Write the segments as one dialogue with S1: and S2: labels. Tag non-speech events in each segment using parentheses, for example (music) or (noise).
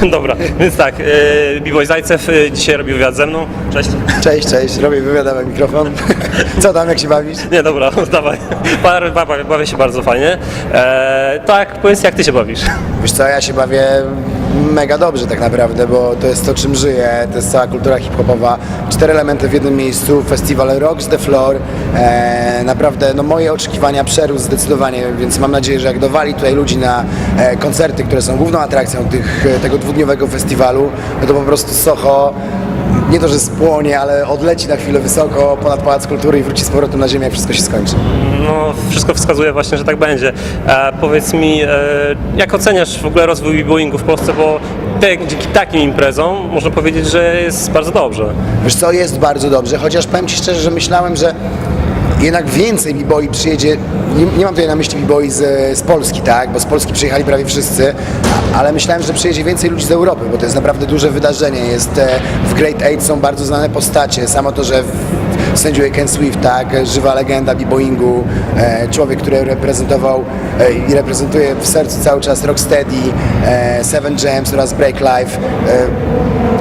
S1: (laughs) Dobra, więc tak, B-Boy Zajcew e, dzisiaj robi wywiad ze mną. Cześć.
S2: Cześć, cześć, robię wywiad, dawaj mikrofon. Co tam, jak się bawisz?
S1: Nie, dobra, (laughs) dawaj. Bawię się bardzo fajnie. E, tak, powiedz jak ty się bawisz?
S2: Wiesz co, ja się bawię mega dobrze tak naprawdę, bo to jest to, czym żyję, to jest cała kultura hip-hopowa. Cztery elementy w jednym miejscu, festiwal Rocks the Floor. E, naprawdę, no moje oczekiwania przerósł zdecydowanie, więc mam nadzieję, że jak dowali tutaj ludzi na e, koncerty, które są główną atrakcją tych, tego dwudniowego festiwalu, no to po prostu Soho nie to, że spłonie, ale odleci na chwilę wysoko ponad Pałac Kultury i wróci z powrotem na ziemię, jak wszystko się skończy.
S1: No, wszystko wskazuje właśnie, że tak będzie. E, powiedz mi, e, jak oceniasz w ogóle rozwój b-boyingu w Polsce, bo te, dzięki takim imprezom można powiedzieć, że jest bardzo dobrze.
S2: Wiesz co, jest bardzo dobrze, chociaż powiem Ci szczerze, że myślałem, że jednak więcej b-boi przyjedzie, nie, nie mam tutaj na myśli b-boi z, z Polski, tak, bo z Polski przyjechali prawie wszyscy, ale myślałem, że przyjedzie więcej ludzi z Europy, bo to jest naprawdę duże wydarzenie, jest e, w Great Eight są bardzo znane postacie, samo to, że sędziuje Ken Swift, tak, żywa legenda b-boyingu, e, człowiek, który reprezentował e, i reprezentuje w sercu cały czas Rocksteady, Seven Gems oraz Break Life.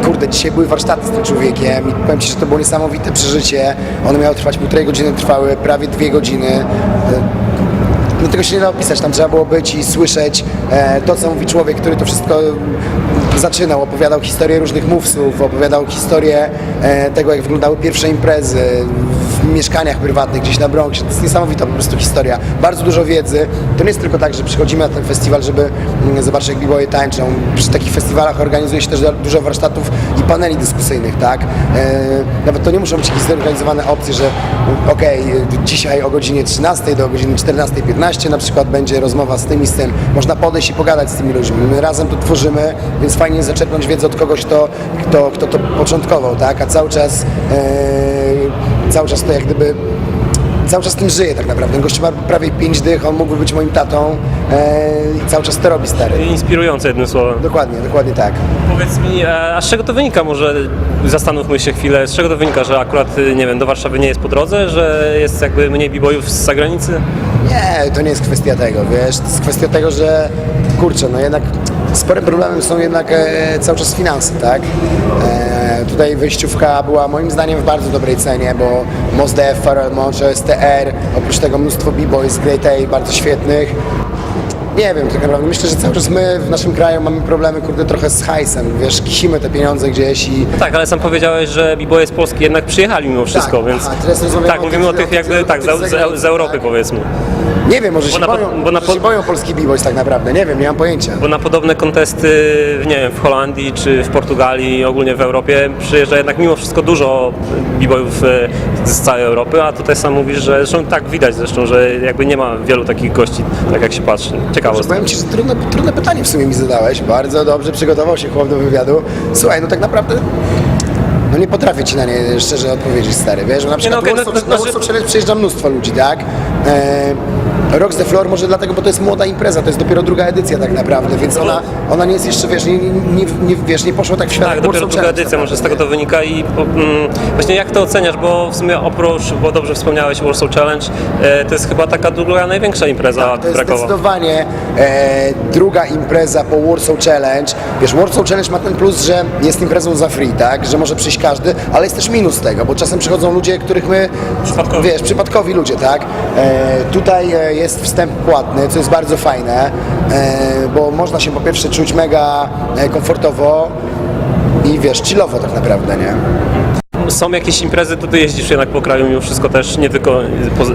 S2: Kurde, dzisiaj były warsztaty z tym człowiekiem i powiem Ci, że to było niesamowite przeżycie. One miały trwać półtorej godziny, trwały prawie dwie godziny. E, no tego się nie da opisać, tam trzeba było być i słyszeć e, to, co mówi człowiek, który to wszystko zaczynał, opowiadał historię różnych mówców, opowiadał historię e, tego, jak wyglądały pierwsze imprezy w mieszkaniach prywatnych gdzieś na Bronxie. To jest niesamowita po prostu historia. Bardzo dużo wiedzy. To nie jest tylko tak, że przychodzimy na ten festiwal, żeby mm, zobaczyć, jak b-boye tańczą. Przy takich festiwalach organizuje się też dużo warsztatów i paneli dyskusyjnych, tak? E, nawet to nie muszą być jakieś zorganizowane opcje, że mm, okej, dzisiaj o godzinie 13 do godziny 14.15 na przykład będzie rozmowa z tym i z tym. Można podejść i pogadać z tymi ludźmi. My razem to tworzymy, więc fajnie zaczerpnąć wiedzę od kogoś, kto, kto, kto to początkował, tak? A cały czas, e, cały czas to jak gdyby cały czas tym żyje tak naprawdę. Gościu ma prawie 5 dych, on mógłby być moim tatą e, i cały czas to robi stary.
S1: Inspirujące jednym słowem.
S2: Dokładnie, dokładnie tak.
S1: Powiedz mi, e, a z czego to wynika? Może zastanówmy się chwilę, z czego to wynika, że akurat, y, nie wiem, do Warszawy nie jest po drodze, że jest jakby mniej b-boyów z zagranicy?
S2: Nie, to nie jest kwestia tego, wiesz, to jest kwestia tego, że kurczę, no jednak sporym problemem są jednak e, cały czas finanse, tak? E, tutaj wyjściówka była moim zdaniem w bardzo dobrej cenie, bo Mos Def, Moncho, STR, oprócz tego mnóstwo b-boys, Great A, bardzo świetnych. Nie wiem, tak naprawdę myślę, że cały czas my w naszym kraju mamy problemy, kurde, trochę z hajsem, wiesz, kisimy te pieniądze gdzieś i
S1: Tak, ale sam powiedziałeś, że b-boye z Polski jednak przyjechali mimo wszystko,
S2: Tak,
S1: więc
S2: aha, teraz rozmawiamy
S1: tak,
S2: o
S1: mówimy o
S2: tych-
S1: jakby, tak, z, z, z Europy
S2: tak?
S1: powiedzmy.
S2: Nie wiem, może się
S1: na po-
S2: boją,
S1: bo na
S2: może
S1: po-
S2: się boją polski b-boys tak naprawdę, nie wiem, nie mam pojęcia.
S1: Bo na podobne kontesty, nie wiem, w Holandii czy w Portugalii, ogólnie w Europie przyjeżdża jednak mimo wszystko dużo b-boyów e, z całej Europy, a tutaj sam mówisz, że zresztą tak widać zresztą, że jakby nie ma wielu takich gości, tak jak się patrzy. Ciekawostka.
S2: Powiem Ci, że trudne, trudne pytanie w sumie mi zadałeś. Bardzo dobrze przygotował się chłop do wywiadu. Słuchaj, no tak naprawdę no nie potrafię Ci na nie szczerze odpowiedzieć, stary, wiesz? Bo na przykład
S1: okej,
S2: no,
S1: no,
S2: na
S1: to-
S2: Warsaw Challenge przyjeżdża mnóstwo ludzi, tak? E, Rocks the Floor może dlatego, bo to jest młoda impreza, to jest dopiero druga edycja tak naprawdę, więc ona, ona nie jest jeszcze, wiesz, nie, nie, nie, nie, wiesz, nie poszła tak w świat
S1: Tak, dopiero druga edycja,
S2: tak
S1: może z tego to wynika i mm, właśnie jak to oceniasz, bo w sumie oprócz, bo dobrze wspomniałeś Warsaw Challenge, e, to jest chyba taka druga największa impreza
S2: To jest
S1: brakowa.
S2: zdecydowanie e, druga impreza po Warsaw Challenge. Wiesz, Warsaw Challenge ma ten plus, że jest imprezą za free, tak? Że może przyjść każdy, ale jest też minus tego, bo czasem przychodzą ludzie, których my...
S1: Przypadkowi.
S2: Wiesz, przypadkowi ludzie, tak? E, tutaj e, jest wstęp płatny, co jest bardzo fajne, e, bo można się po pierwsze czuć mega e, komfortowo i wiesz, chillowo tak naprawdę, nie?
S1: Są jakieś imprezy, to ty jeździsz jednak po kraju mimo wszystko też, nie tylko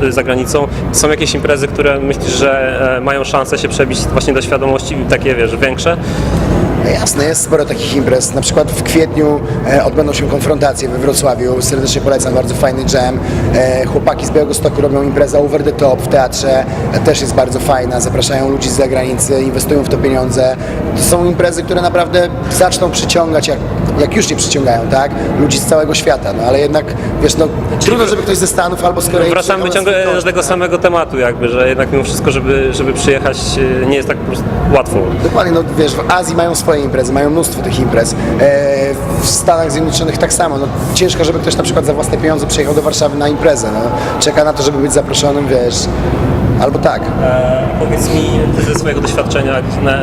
S1: za granicą. Są jakieś imprezy, które myślisz, że e, mają szansę się przebić właśnie do świadomości takie, wiesz, większe?
S2: No Jasne, jest sporo takich imprez. Na przykład w kwietniu e, odbędą się konfrontacje we Wrocławiu. Serdecznie polecam, bardzo fajny jam. E, chłopaki z Białegostoku robią imprezę Over the Top w teatrze. E, też jest bardzo fajna. Zapraszają ludzi z zagranicy, inwestują w to pieniądze. To są imprezy, które naprawdę zaczną przyciągać, jak, jak już nie przyciągają, tak? Ludzi z całego świata. No ale jednak, wiesz, no trudno, żeby ktoś ze Stanów albo z Korei
S1: Wracamy ciągle do tego samego tematu jakby, że jednak mimo wszystko, żeby, żeby przyjechać e, nie jest tak po prostu łatwo.
S2: Dokładnie, no wiesz, w Azji mają swoje imprezy, mają mnóstwo tych imprez. E, w Stanach Zjednoczonych tak samo. No, ciężko, żeby ktoś na przykład za własne pieniądze przyjechał do Warszawy na imprezę. No. Czeka na to, żeby być zaproszonym, wiesz. Albo tak.
S1: E, powiedz mi ze swojego doświadczenia, na, e,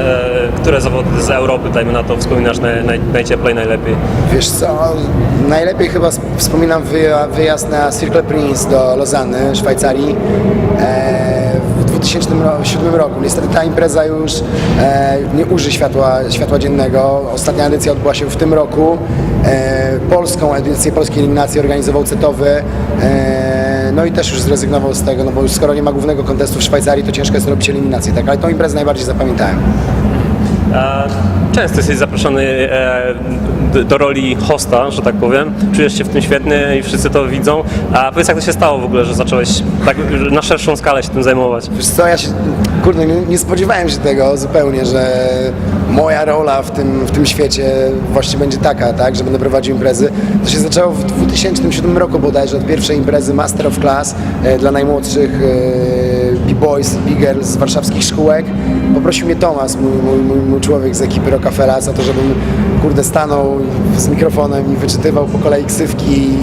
S1: które zawody z Europy, dajmy na to, wspominasz naj, naj, najcieplej, najlepiej?
S2: Wiesz co, najlepiej chyba sp- wspominam wyja- wyjazd na Circle Prince do Lozanny, Szwajcarii e, w 2007 roku. Niestety ta impreza już e, nie uży światła, światła dziennego. Ostatnia edycja odbyła się w tym roku. E, polską edycję polskiej eliminacji organizował Cetowy. E, no i też już zrezygnował z tego, no bo już skoro nie ma głównego kontestu w Szwajcarii, to ciężko jest robić eliminację, tak? Ale tą imprezę najbardziej zapamiętałem.
S1: Często jesteś zaproszony e, do roli hosta, że tak powiem. Czujesz się w tym świetny i wszyscy to widzą. A powiedz, jak to się stało w ogóle, że zacząłeś tak na szerszą skalę się tym zajmować?
S2: Wiesz co, ja się, kurde, nie, nie spodziewałem się tego zupełnie, że moja rola w tym, w tym świecie właśnie będzie taka, tak, że będę prowadził imprezy. To się zaczęło w 2007 roku bodajże od pierwszej imprezy Master of Class e, dla najmłodszych e, B-boys, B-girls z warszawskich szkółek. Poprosił mnie Tomas, mój, mój, mój, mój człowiek z ekipy Rockefella, za to, żebym kurde stanął z mikrofonem i wyczytywał po kolei ksywki i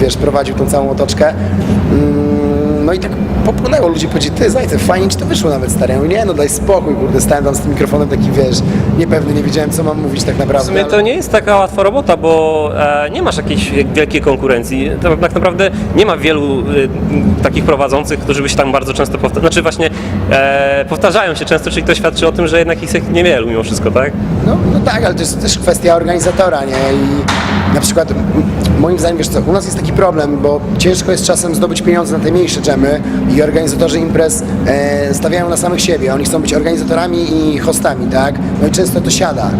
S2: wiesz, prowadził tą całą otoczkę. Mm, No i tak popłynęło, ludzie powiedzieli, ty Zajcew, fajnie ci to wyszło nawet stary. Ja mówię, nie no daj spokój, kurde, stałem tam z tym mikrofonem taki, wiesz, niepewny, nie wiedziałem co mam mówić tak
S1: W
S2: naprawdę.
S1: sumie to nie jest taka łatwa robota, bo e, nie masz jakiejś wielkiej konkurencji. To, tak naprawdę nie ma wielu e, takich prowadzących, którzy by się tam bardzo często powtarzają. Znaczy właśnie e, powtarzają się często, czyli to świadczy o tym, że jednak ich jest niewielu mimo wszystko, tak?
S2: No, no tak, ale to jest też kwestia organizatora, nie? I na przykład moim zdaniem, wiesz co, u nas jest taki problem, bo ciężko jest czasem zdobyć pieniądze na te mniejsze dżemy i organizatorzy imprez e, stawiają na samych siebie. Oni chcą być organizatorami i hostami, tak? No i często to siada.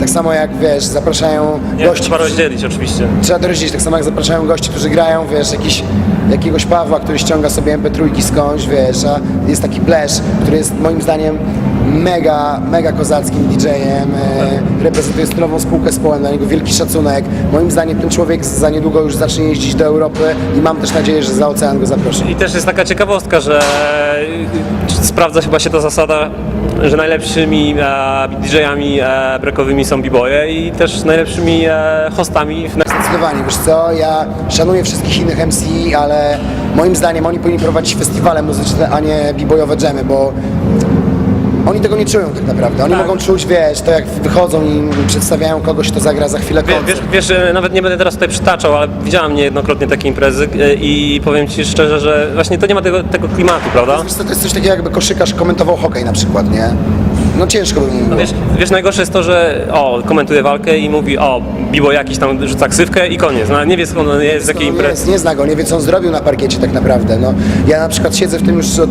S2: Tak samo jak, wiesz, zapraszają
S1: Nie,
S2: gości,
S1: trzeba rozdzielić oczywiście.
S2: Trzeba to rozdzielić, tak samo jak zapraszają gości, którzy grają, wiesz, jakiś, jakiegoś Pawła, który ściąga sobie MP3 skądś, wiesz, a jest taki Blesz, który jest moim zdaniem mega, mega kozackim DJ-em, e, reprezentuje stylową spółkę z Połem, dla niego wielki szacunek. Moim zdaniem ten człowiek za niedługo już zacznie jeździć do Europy i mam też nadzieję, że za ocean go zaprosi.
S1: I też jest taka ciekawostka, że e, sprawdza chyba się ta zasada, że najlepszymi e, DJ-ami e, breakowymi są b-boye i też najlepszymi e, hostami w
S2: Zdecydowanie, wiesz co, ja szanuję wszystkich innych MC, ale moim zdaniem oni powinni prowadzić festiwale muzyczne, a nie b-boyowe dżemy, bo oni tego nie czują tak naprawdę. Oni
S1: Tak.
S2: mogą czuć, wiesz, to jak wychodzą i przedstawiają kogoś, kto zagra za chwilę
S1: Wie-
S2: koncert.
S1: Wiesz, wiesz, e, nawet nie będę teraz tutaj przytaczał, ale widziałem niejednokrotnie takie imprezy e, i powiem Ci szczerze, że właśnie to nie ma tego, tego klimatu, prawda?
S2: Wiesz co, to jest coś takiego, jakby koszykarz komentował hokej na przykład, nie? No ciężko by mu było.
S1: Wiesz, wiesz, najgorsze jest to, że o, komentuje walkę i mówi o, Bibo jakiś tam rzuca ksywkę i koniec. No, nie wie skąd on jest, z jakiej
S2: No,
S1: imprezy.
S2: jest, nie zna go, nie wie co on zrobił na parkiecie tak naprawdę. No, ja na przykład siedzę w tym już od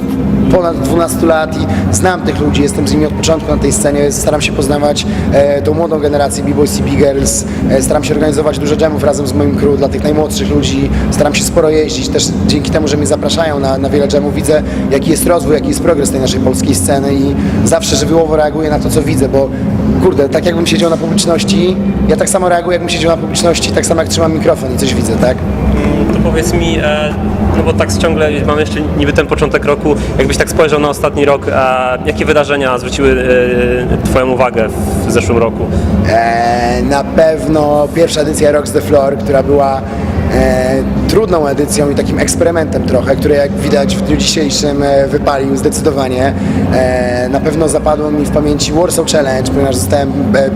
S2: ponad 12 lat i znam tych ludzi, jestem z nimi od początku na tej scenie, staram się poznawać e, tą młodą generację B-Boys i B-Girls, e, staram się organizować dużo jamów razem z moim crew dla tych najmłodszych ludzi, staram się sporo jeździć, też dzięki temu, że mnie zapraszają na, na wiele jamów, widzę jaki jest rozwój, jaki jest progres tej naszej polskiej sceny i zawsze żywiołowo reaguję na to, co widzę, bo kurde, tak jakbym siedział na publiczności, ja tak samo reaguję, jakbym siedział na publiczności, tak samo jak trzymam mikrofon i coś widzę, tak?
S1: To powiedz mi, e, no bo tak ciągle mam jeszcze niby ten początek roku, jakbyś tak spojrzał na ostatni rok, a jakie wydarzenia zwróciły e, Twoją uwagę w zeszłym roku?
S2: E, na pewno pierwsza edycja Rocks the Floor, która była e, trudną edycją i takim eksperymentem trochę, który jak widać w dniu dzisiejszym e, wypalił zdecydowanie. E, na pewno zapadło mi w pamięci Warsaw Challenge, ponieważ zostałem, e,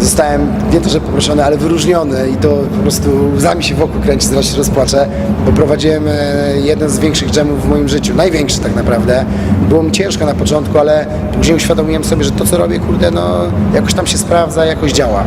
S2: zostałem nie to, że poproszony, ale wyróżniony i to po prostu łzami się wokół kręci, zaraz się rozpłaczę, bo prowadziłem e, jeden z większych dżemów w moim życiu, największy tak naprawdę. Było mi ciężko na początku, ale później uświadomiłem sobie, że to co robię, kurde, no jakoś tam się sprawdza, jakoś działa.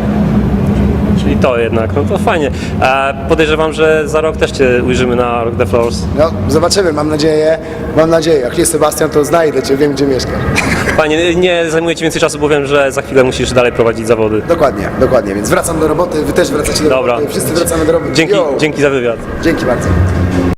S1: Czyli to jednak, no to fajnie. E, podejrzewam, że za rok też Cię ujrzymy na Rock the Floors.
S2: No, zobaczymy, mam nadzieję, mam nadzieję. Jak nie Sebastian, to znajdę Cię, wiem gdzie mieszkasz. (laughs)
S1: Fajnie, nie zajmuję Ci więcej czasu, bo wiem, że za chwilę musisz dalej prowadzić zawody.
S2: Dokładnie, dokładnie, więc wracam do roboty, Wy też wracacie do
S1: Dobra.
S2: roboty, wszyscy wracamy do roboty.
S1: Dzięki, dzięki za wywiad.
S2: Dzięki bardzo.